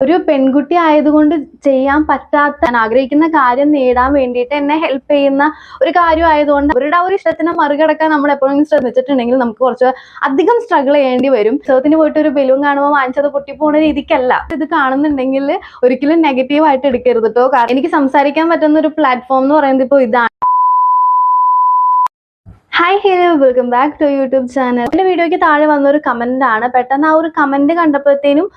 ഒരു പെൺകുട്ടി ആയതുകൊണ്ട് ചെയ്യാൻ പറ്റാത്ത ആഗ്രഹിക്കുന്ന കാര്യം നേടാൻ വേണ്ടിയിട്ട് എന്നെ ഹെൽപ്പ് ചെയ്യുന്ന ഒരു കാര്യം ആയതുകൊണ്ട് അവരുടെ ഒരു ഇഷ്ടത്തിനെ മറികടക്കാൻ നമ്മൾ എപ്പോഴെങ്കിലും ശ്രമിച്ചിട്ടുണ്ടെങ്കിൽ നമുക്ക് കുറച്ച് അധികം സ്ട്രഗിൾ ചെയ്യേണ്ടി വരും. ഉത്സവത്തിന് പോയിട്ട് ഒരു ബലൂൺ കാണുമ്പോൾ വാങ്ങിച്ചത് പൊട്ടിപ്പോണ രീതിക്കല്ല. ഇത് കാണുന്നുണ്ടെങ്കിൽ ഒരിക്കലും നെഗറ്റീവ് ആയിട്ട് എടുക്കരുത് കേട്ടോ കാരണം എനിക്ക് സംസാരിക്കാൻ പറ്റുന്ന ഒരു പ്ലാറ്റ്ഫോം എന്ന് പറയുന്നത് ഇപ്പോൾ ഇതാണ്. Hi hello welcome back to YouTube channel എന്റെ വീഡിയോയ്ക്ക് താഴെ വന്ന ഒരു കമന്റ് ആണ്. പെട്ടെന്ന് ആ ഒരു കമന്റ് കണ്ടപ്പോഴത്തേനും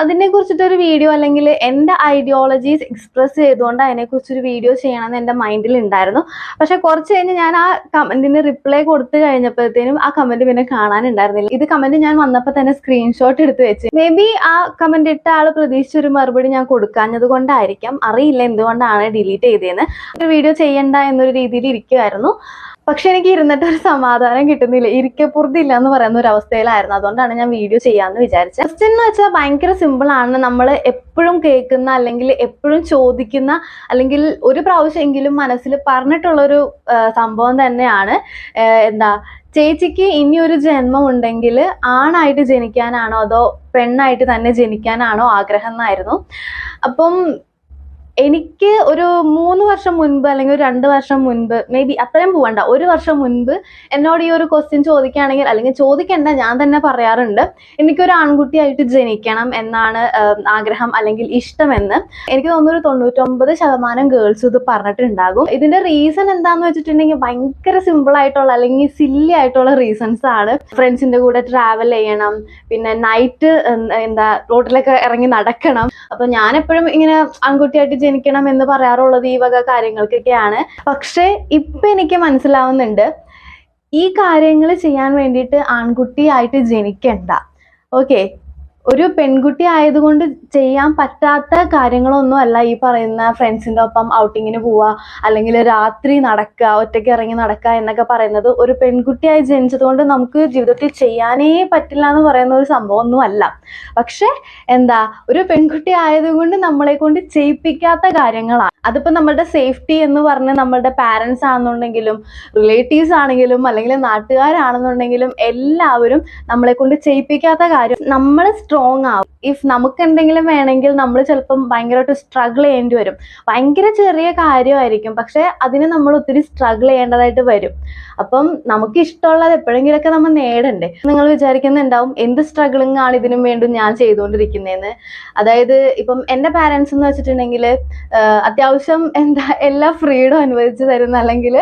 അതിനെ കുറിച്ചിട്ടൊരു വീഡിയോ അല്ലെങ്കിൽ എന്റെ ഐഡിയോളജീസ് എക്സ്പ്രസ് ചെയ്തുകൊണ്ട് അതിനെക്കുറിച്ചൊരു വീഡിയോ ചെയ്യണമെന്ന് എന്റെ മൈൻഡിൽ ഉണ്ടായിരുന്നു പക്ഷെ കുറച്ച് കഴിഞ്ഞ് ഞാൻ ആ കമന്റിന് റിപ്ലൈ കൊടുത്തു കഴിഞ്ഞപ്പോഴത്തേനും ആ കമന്റ് പിന്നെ കാണാനുണ്ടായിരുന്നില്ല. ഇത് കമന്റ് ഞാൻ വന്നപ്പോൾ തന്നെ സ്ക്രീൻഷോട്ട് എടുത്ത് വെച്ച്. മേ ബി ആ കമന്റ് ഇട്ട ആൾ പ്രതീക്ഷിച്ചൊരു മറുപടി ഞാൻ കൊടുക്കാഞ്ഞത് കൊണ്ടായിരിക്കാം. അറിയില്ല എന്തുകൊണ്ടാണ് ഡിലീറ്റ് ചെയ്തതെന്ന് ഒരു വീഡിയോ ചെയ്യണ്ട എന്നൊരു രീതിയിൽ ഇരിക്കുമായിരുന്നു പക്ഷെ എനിക്ക് ഇരുന്നിട്ട് ഒരു സമാധാനം കിട്ടുന്നില്ല. ഇരിക്കപ്പുറത്തില്ല എന്ന് പറയുന്ന ഒരു അവസ്ഥയിലായിരുന്നു. അതുകൊണ്ടാണ് ഞാൻ വീഡിയോ ചെയ്യാന്ന് വിചാരിച്ചത്. ക്വസ്റ്റ്യൻ എന്ന് വെച്ചാൽ ഭയങ്കര സിമ്പിൾ ആണ്. നമ്മൾ എപ്പോഴും കേൾക്കുന്ന അല്ലെങ്കിൽ എപ്പോഴും ചോദിക്കുന്ന അല്ലെങ്കിൽ ഒരു പ്രാവശ്യമെങ്കിലും മനസ്സിൽ പറഞ്ഞിട്ടുള്ളൊരു സംഭവം തന്നെയാണ്. എന്താ ചേച്ചിക്ക് ഇനി ഒരു ജന്മം ഉണ്ടെങ്കിൽ ആണായിട്ട് ജനിക്കാനാണോ അതോ പെണ്ണായിട്ട് തന്നെ ജനിക്കാനാണോ ആഗ്രഹം എന്നായിരുന്നു. അപ്പം എനിക്ക് ഒരു മൂന്ന് വർഷം മുൻപ് അല്ലെങ്കിൽ ഒരു രണ്ട് വർഷം മുൻപ് മേ ബി അത്രയും പോവണ്ട ഒരു വർഷം മുൻപ് എന്നോട് ഈ ഒരു ക്വസ്റ്റ്യൻ ചോദിക്കുകയാണെങ്കിൽ അല്ലെങ്കിൽ ചോദിക്കേണ്ട ഞാൻ തന്നെ പറയാറുണ്ട്. എനിക്കൊരു ആൺകുട്ടിയായിട്ട് ജനിക്കണം എന്നാണ് ആഗ്രഹം അല്ലെങ്കിൽ ഇഷ്ടമെന്ന്. എനിക്ക് തോന്നുന്നു ഒരു തൊണ്ണൂറ്റൊമ്പത് ശതമാനം ഗേൾസ് ഇത് പറഞ്ഞിട്ടുണ്ടാകും. ഇതിന്റെ റീസൺ എന്താന്ന് വെച്ചിട്ടുണ്ടെങ്കിൽ ഭയങ്കര സിമ്പിൾ ആയിട്ടുള്ള അല്ലെങ്കിൽ സില്ലി ആയിട്ടുള്ള റീസൺസ് ആണ്. ഫ്രണ്ട്സിന്റെ കൂടെ ട്രാവൽ ചെയ്യണം പിന്നെ നൈറ്റ് എന്താ റോഡിലൊക്കെ ഇറങ്ങി നടക്കണം. അപ്പൊ ഞാൻ എപ്പോഴും ഇങ്ങനെ ആൺകുട്ടിയായിട്ട് ജനിക്കണം എന്ന് പറയാറുള്ളത് ഈ വക കാര്യങ്ങൾക്കൊക്കെയാണ്. പക്ഷെ ഇപ്പൊ എനിക്ക് മനസ്സിലാവുന്നുണ്ട് ഈ കാര്യങ്ങൾ ചെയ്യാൻ വേണ്ടിയിട്ട് ആൺകുട്ടിയായിട്ട് ജനിക്കണ്ട. ഓക്കെ? ഒരു പെൺകുട്ടി ആയതുകൊണ്ട് ചെയ്യാൻ പറ്റാത്ത കാര്യങ്ങളൊന്നും അല്ല ഈ പറയുന്ന ഫ്രണ്ട്സിന്റെ ഒപ്പം ഔട്ടിങ്ങിന് പോവുക അല്ലെങ്കിൽ രാത്രി നടക്കുക ഒറ്റയ്ക്ക് ഇറങ്ങി നടക്കുക എന്നൊക്കെ പറയുന്നത് ഒരു പെൺകുട്ടിയായി ജനിച്ചതുകൊണ്ട് നമുക്ക് ജീവിതത്തിൽ ചെയ്യാനേ പറ്റില്ല എന്ന് പറയുന്ന ഒരു സംഭവമൊന്നും അല്ല. പക്ഷെ എന്താ ഒരു പെൺകുട്ടി ആയതുകൊണ്ട് നമ്മളെ കൊണ്ട് ചെയ്യിപ്പിക്കാത്ത കാര്യങ്ങളാണ് അതിപ്പോ നമ്മളുടെ സേഫ്റ്റി എന്ന് പറഞ്ഞ് നമ്മളുടെ പാരൻസ് ആണെന്നുണ്ടെങ്കിലും റിലേറ്റീവ്സ് ആണെങ്കിലും അല്ലെങ്കിൽ നാട്ടുകാരാണെന്നുണ്ടെങ്കിലും എല്ലാവരും നമ്മളെ കൊണ്ട് ചെയ്യിപ്പിക്കാത്ത കാര്യം. നമ്മൾ സ്ട്രോങ് ആവും. ഇഫ് നമുക്ക് എന്തെങ്കിലും വേണമെങ്കിൽ നമ്മൾ ചിലപ്പം ഭയങ്കരമായിട്ട് സ്ട്രഗിൾ ചെയ്യേണ്ടി വരും. ഭയങ്കര ചെറിയ കാര്യമായിരിക്കും. പക്ഷെ അതിന് നമ്മൾ ഒത്തിരി സ്ട്രഗിൾ ചെയ്യേണ്ടതായിട്ട് വരും. അപ്പം നമുക്ക് ഇഷ്ടമുള്ളത് എപ്പോഴെങ്കിലൊക്കെ നമ്മൾ നേടണ്ടേ. നിങ്ങൾ വിചാരിക്കുന്നുണ്ടാവും എന്ത് സ്ട്രഗിളിങ് ആണ് ഇതിനും വേണ്ടി ഞാൻ ചെയ്തുകൊണ്ടിരിക്കുന്നതെന്ന്. അതായത് ഇപ്പം എന്റെ പാരൻസ് എന്ന് വെച്ചിട്ടുണ്ടെങ്കിൽ അത്യാവശ്യം എന്താ എല്ലാ ഫ്രീഡം അനുവദിച്ചു തരുന്ന അല്ലെങ്കിൽ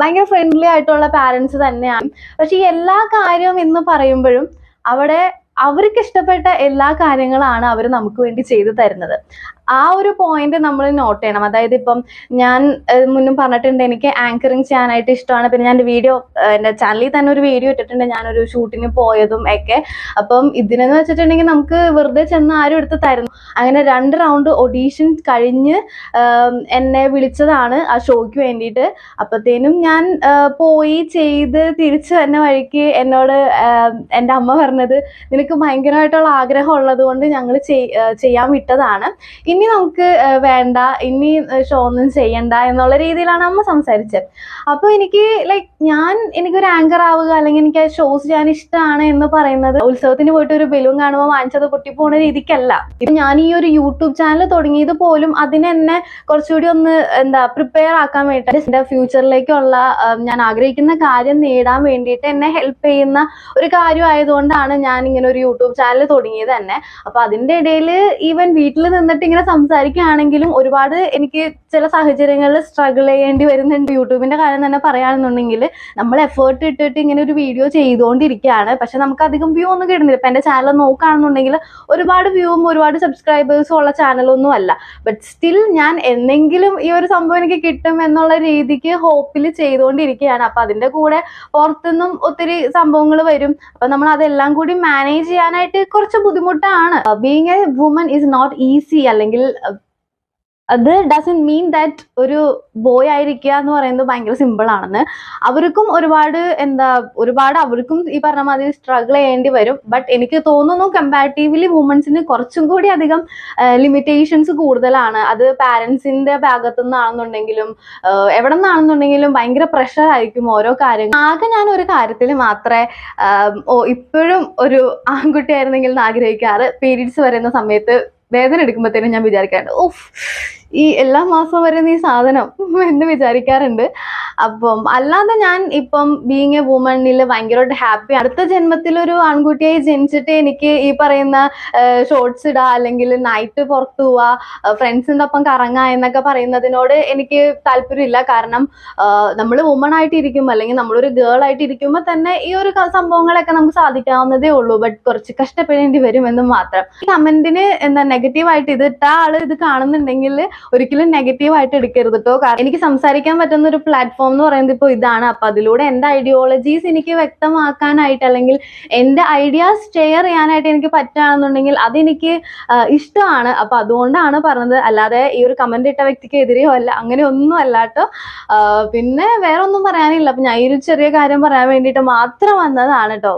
ഭയങ്കര ഫ്രണ്ട്ലി ആയിട്ടുള്ള പാരൻസ് തന്നെയാണ്. പക്ഷെ എല്ലാ കാര്യവും എന്ന് പറയുമ്പോഴും അവിടെ അവർക്ക് ഇഷ്ടപ്പെട്ട എല്ലാ കാര്യങ്ങളാണ് അവർ നമുക്ക് വേണ്ടി ചെയ്തു തരുന്നത്. ആ ഒരു പോയിന്റ് നമ്മൾ നോട്ട് ചെയ്യണം. അതായത് ഇപ്പം ഞാൻ മുന്നും പറഞ്ഞിട്ടുണ്ട് എനിക്ക് ആങ്കറിങ് ചെയ്യാനായിട്ട് ഇഷ്ടമാണ്. പിന്നെ ഞാൻ വീഡിയോ എന്റെ ചാനലിൽ തന്നെ ഒരു വീഡിയോ ഇട്ടിട്ടുണ്ട്. ഞാനൊരു ഷൂട്ടിന് പോയതും ഒക്കെ. അപ്പം ഇതിനെന്ന് വെച്ചിട്ടുണ്ടെങ്കിൽ നമുക്ക് വെറുതെ ചെന്ന് ആരും എടുത്ത് തരുന്നു അങ്ങനെ രണ്ട് റൗണ്ട് ഒഡീഷൻ കഴിഞ്ഞ് എന്നെ വിളിച്ചതാണ് ആ ഷോയ്ക്ക് വേണ്ടിയിട്ട്. അപ്പത്തേനും ഞാൻ പോയി ചെയ്ത് തിരിച്ചു വന്ന വഴിക്ക് എന്നോട് എന്റെ അമ്മ പറഞ്ഞത് നിനക്ക് ഭയങ്കരമായിട്ടുള്ള ആഗ്രഹം ഉള്ളത് കൊണ്ട് ഞങ്ങൾ ചെയ്യാൻ വിട്ടതാണ്. ഇനി നമുക്ക് വേണ്ട ഇനി ഷോ ഒന്നും ചെയ്യണ്ട എന്നുള്ള രീതിയിലാണ് അമ്മ സംസാരിച്ചത്. അപ്പോൾ എനിക്ക് ലൈക്ക് ഞാൻ എനിക്കൊരു ആങ്കർ ആവുക അല്ലെങ്കിൽ എനിക്ക് ആ ഷോസ് ചെയ്യാൻ ഇഷ്ടമാണ് എന്ന് പറയുന്നത് ഉത്സവത്തിന് പോയിട്ട് ഒരു ബലൂൺ കാണുമ്പോൾ വാങ്ങിച്ചത് പൊട്ടിപ്പോണ രീതിക്കല്ല. ഇത് ഞാൻ ഈ ഒരു യൂട്യൂബ് ചാനൽ തുടങ്ങിയത് പോലും അതിനെ എന്നെ കുറച്ചുകൂടി ഒന്ന് എന്താ പ്രിപ്പയർ ആക്കാൻ വേണ്ടിയിട്ട് എന്റെ ഫ്യൂച്ചറിലേക്കുള്ള ഞാൻ ആഗ്രഹിക്കുന്ന കാര്യം നേടാൻ വേണ്ടിയിട്ട് എന്നെ ഹെൽപ്പ് ചെയ്യുന്ന ഒരു കാര്യം ആയതുകൊണ്ടാണ് ഞാൻ ഇങ്ങനെ ഒരു യൂട്യൂബ് ചാനൽ തുടങ്ങിയത് തന്നെ. അപ്പൊ അതിന്റെ ഇടയിൽ ഈവൻ വീട്ടിൽ നിന്നിട്ട് ഇങ്ങനെ സംസാരിക്കുകയാണെങ്കിലും ഒരുപാട് എനിക്ക് ചില സാഹചര്യങ്ങളിൽ സ്ട്രഗിൾ ചെയ്യേണ്ടി വരുന്നുണ്ട്. യൂട്യൂബിന്റെ കാര്യം തന്നെ പറയുകയാണെന്നുണ്ടെങ്കിൽ നമ്മൾ എഫേർട്ട് ഇട്ടിട്ട് ഇങ്ങനെ ഒരു വീഡിയോ ചെയ്തുകൊണ്ടിരിക്കുകയാണ്. പക്ഷെ നമുക്ക് അധികം വ്യൂ ഒന്നും കിട്ടുന്നില്ല. ഇപ്പൊ എന്റെ ചാനൽ നോക്കുകയാണെന്നുണ്ടെങ്കിൽ ഒരുപാട് വ്യൂവും ഒരുപാട് സബ്സ്ക്രൈബേഴ്സും ഉള്ള ചാനലൊന്നും അല്ല. ബട്ട് സ്റ്റിൽ ഞാൻ എന്തെങ്കിലും ഈ ഒരു സംഭവം എനിക്ക് കിട്ടും എന്നുള്ള രീതിക്ക് ഹോപ്പിൽ ചെയ്തുകൊണ്ടിരിക്കുകയാണ്. അപ്പൊ അതിന്റെ കൂടെ പുറത്തുനിന്നും ഒത്തിരി സംഭവങ്ങൾ വരും. അപ്പൊ നമ്മൾ അതെല്ലാം കൂടി മാനേജ് ചെയ്യാനായിട്ട് കുറച്ച് ബുദ്ധിമുട്ടാണ്. Being a woman is not easy അല്ലെങ്കിൽ അഹ്, അത് ഡസൻ മീൻ ദാറ്റ് ഒരു ബോയ് ആയിരിക്കുക എന്ന് പറയുന്നത് ഭയങ്കര സിമ്പിൾ ആണെന്ന്. അവർക്കും ഒരുപാട് എന്താ ഒരുപാട് അവർക്കും ഈ പറഞ്ഞ മാതിരി സ്ട്രഗിൾ ചെയ്യേണ്ടി വരും. ബട്ട് എനിക്ക് തോന്നുന്നു കമ്പാരിറ്റീവ്ലി വുമൻസിന് കുറച്ചും കൂടി അധികം ലിമിറ്റേഷൻസ് കൂടുതലാണ്. അത് പാരൻസിന്റെ ഭാഗത്തു നിന്നാണെന്നുണ്ടെങ്കിലും എവിടെ നിന്നാണെന്നുണ്ടെങ്കിലും ഭയങ്കര പ്രഷർ ആയിരിക്കും ഓരോ കാര്യങ്ങൾ. ആകെ ഞാൻ ഒരു കാര്യത്തിൽ മാത്രമേ ഇപ്പോഴും ഒരു ആൺകുട്ടിയായിരുന്നെങ്കിൽ എന്ന് ആഗ്രഹിക്കാറ്. പീരീഡ്സ് വരുന്ന സമയത്ത് വേദന എടുക്കുമ്പോഴത്തേനും ഞാൻ വിചാരിക്കാറുണ്ട് ഓഫ് ഈ എല്ലാ മാസവും വരുന്ന ഈ സാധനം എന്ന് വിചാരിക്കാറുണ്ട്. അപ്പം അല്ലാതെ ഞാൻ ഇപ്പം ബീങ് എ വുമണിൽ ഭയങ്കരമായിട്ട് ഹാപ്പി അടുത്ത ജന്മത്തിൽ ഒരു ആൺകുട്ടിയായി ജനിച്ചിട്ട് എനിക്ക് ഈ പറയുന്ന ഷോർട്സ് ഇടുക അല്ലെങ്കിൽ നൈറ്റ് പുറത്തു പോവുക ഫ്രണ്ട്സിന്റെ ഒപ്പം കറങ്ങുക എന്നൊക്കെ പറയുന്നതിനോട് എനിക്ക് താല്പര്യമില്ല. കാരണം നമ്മൾ വുമൺ ആയിട്ട് ഇരിക്കുമ്പോൾ അല്ലെങ്കിൽ നമ്മളൊരു ഗേൾ ആയിട്ട് ഇരിക്കുമ്പോൾ തന്നെ ഈ ഒരു സംഭവങ്ങളൊക്കെ നമുക്ക് സാധിക്കാവുന്നതേ ഉള്ളൂ. ബട്ട് കുറച്ച് കഷ്ടപ്പെടേണ്ടി വരും എന്ന് മാത്രം. ഈ കമന്റിന് എന്താ നെഗറ്റീവ് ആയിട്ട് ഇത് ഇട്ട ആൾ ഇത് കാണുന്നുണ്ടെങ്കിൽ ഒരിക്കലും നെഗറ്റീവ് ആയിട്ട് എടുക്കരുത് കേട്ടോ കാരണം എനിക്ക് സംസാരിക്കാൻ പറ്റുന്ന ഒരു പ്ലാറ്റ്ഫോം എന്ന് പറയുന്നത് ഇപ്പോൾ ഇതാണ്. അപ്പൊ അതിലൂടെ എന്റെ ഐഡിയോളജീസ് എനിക്ക് വ്യക്തമാക്കാനായിട്ട് അല്ലെങ്കിൽ എന്റെ ഐഡിയാസ് ഷെയർ ചെയ്യാനായിട്ട് എനിക്ക് പറ്റുകയാണെന്നുണ്ടെങ്കിൽ അതെനിക്ക് ഇഷ്ടമാണ്. അപ്പൊ അതുകൊണ്ടാണ് പറഞ്ഞത്. അല്ലാതെ ഈ ഒരു കമന്റ് ഇട്ട വ്യക്തിക്ക് എതിരെയോ അല്ല അങ്ങനെ ഒന്നും അല്ല കേട്ടോ പിന്നെ വേറെ ഒന്നും പറയാനില്ല. അപ്പൊ ഞാൻ ഈ ഒരു ചെറിയ കാര്യം പറയാൻ വേണ്ടിയിട്ട് മാത്രം വന്നതാണ് കേട്ടോ